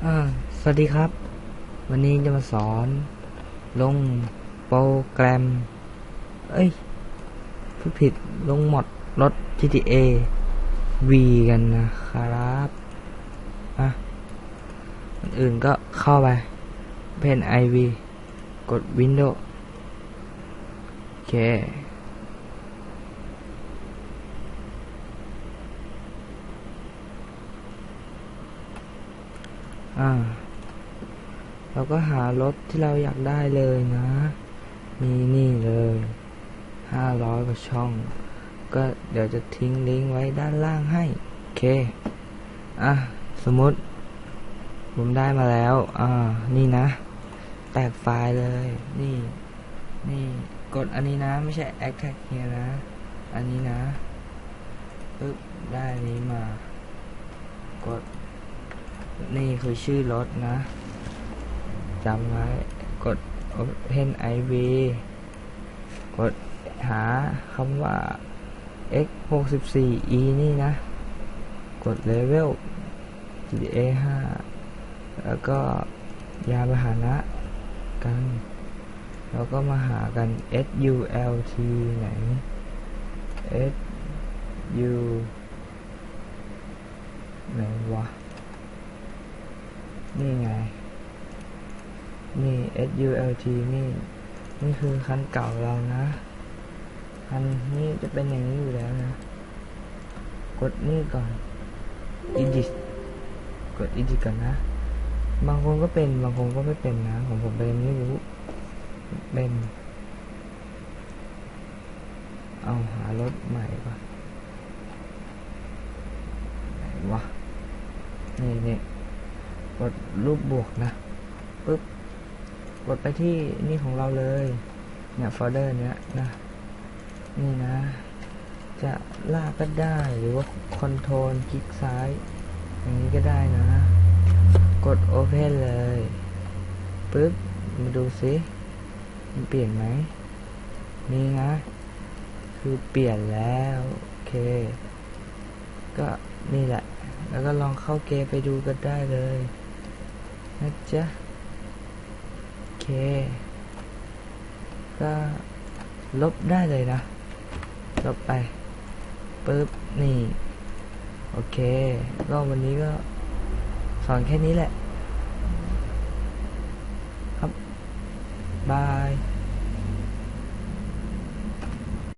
สวัสดีครับ วันนี้จะมาสอน ลงโปรแกรม เอ้ยพูดผิดลงหมดรถ GTA V กันนะครับอะอื่นก็เข้าไปเพน IV กด Windows โอเค อ่า เราก็หารถที่เราอยากได้เลยนะ มีนี่เลยห้าร้อยกว่าช่อง ก็เดี๋ยวจะทิ้งลิงก์ไว้ด้านล่างให้ โอเค อะ สมมติ ผมได้มาแล้ว อ่า นี่นะ แตกไฟล์เลย นี่ นี่ กดอันนี้นะ ไม่ใช่ a c t a g เนี่ยนะ อันนี้นะปึ๊บได้นี้มา กด นี่คือชื่อรถนะจำไว้กด Open IV กดหาคำว่า x 6 4 e นี่นะ กด Level GTA 5แล้วก็ยานพาหนะกัน แล้วก็มาหากัน SULT ไหน SU ไหนวะ นี่ไง นี่ SULT นี่ นี่คือคันเก่าเรานะคันนี้จะเป็นอย่างนี้อยู่แล้วนะ กดนี่ก่อน edit กด edit ก่อนนะ บางคนก็เป็น บางคนก็ไม่เป็นนะ ของผมเป็นไม่รู้ เป็น เอาหารถใหม่ก่อนไหนวะ นี่นี่ก ดรูปบวกนะปึ๊บกดไปที่นี่ของเราเลย เนี่ยโฟลเดอร์เนี้ยนะนี่นะ จะลากก็ได้หรือว่าคอนโทรลคลิกซ้าย อย่างนี้ก็ได้นะ กด Open เลยปึ๊บมาดูซิมันเปลี่ยนไหมนี่นะ คือเปลี่ยนแล้ว โอเค ก็นี่แหละ แล้วก็ลองเข้าเกมไปดูกันได้เลย นะจ๊ะ โอเค ก็ลบได้เลยนะ ลบไปปึ๊บ นี่ โอเคก็วันนี้ก็สอนแค่นี้แหละ ครับ บาย